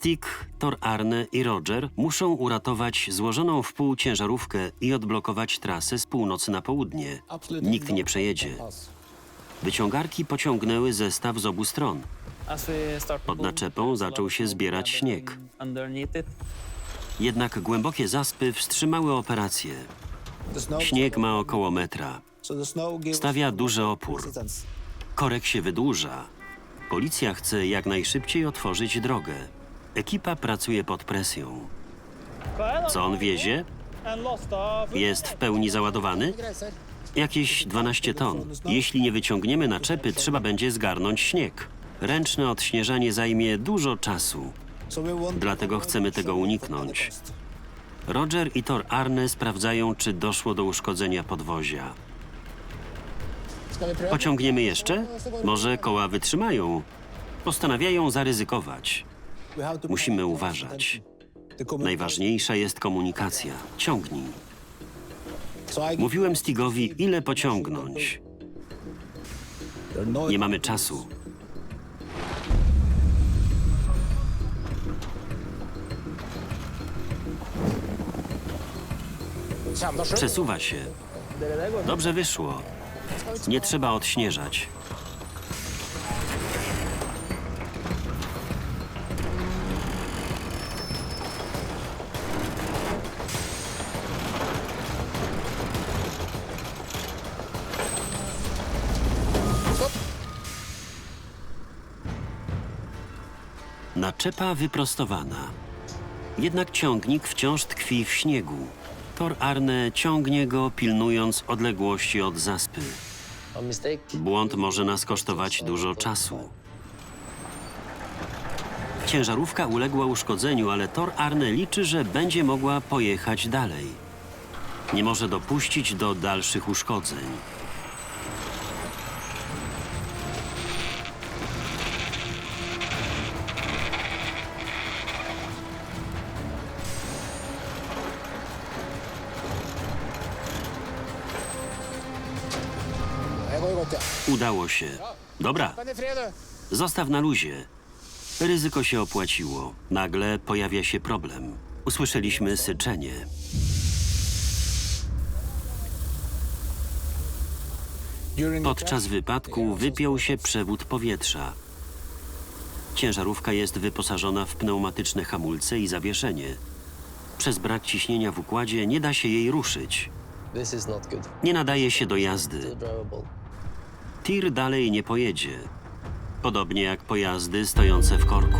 Stick, Tor Arne i Roger muszą uratować złożoną w pół ciężarówkę i odblokować trasę z północy na południe. Nikt nie przejedzie. Wyciągarki pociągnęły zestaw z obu stron. Pod naczepą zaczął się zbierać śnieg. Jednak głębokie zaspy wstrzymały operację. Śnieg ma około metra. Stawia duży opór. Korek się wydłuża. Policja chce jak najszybciej otworzyć drogę. Ekipa pracuje pod presją. Co on wiezie? Jest w pełni załadowany? Jakieś 12 ton. Jeśli nie wyciągniemy naczepy, trzeba będzie zgarnąć śnieg. Ręczne odśnieżanie zajmie dużo czasu. Dlatego chcemy tego uniknąć. Roger i Tor Arne sprawdzają, czy doszło do uszkodzenia podwozia. Pociągniemy jeszcze? Może koła wytrzymają. Postanawiają zaryzykować. Musimy uważać. Najważniejsza jest komunikacja. Ciągnij. Mówiłem Stigowi, ile pociągnąć. Nie mamy czasu. Przesuwa się. Dobrze wyszło. Nie trzeba odśnieżać. Naczepa wyprostowana. Jednak ciągnik wciąż tkwi w śniegu. Tor Arne ciągnie go, pilnując odległości od zaspy. Błąd może nas kosztować dużo czasu. Ciężarówka uległa uszkodzeniu, ale Tor Arne liczy, że będzie mogła pojechać dalej. Nie może dopuścić do dalszych uszkodzeń. Udało się. Dobra, zostaw na luzie. Ryzyko się opłaciło. Nagle pojawia się problem. Usłyszeliśmy syczenie. Podczas wypadku wypiął się przewód powietrza. Ciężarówka jest wyposażona w pneumatyczne hamulce i zawieszenie. Przez brak ciśnienia w układzie nie da się jej ruszyć. Nie nadaje się do jazdy. Tir dalej nie pojedzie. Podobnie jak pojazdy stojące w korku.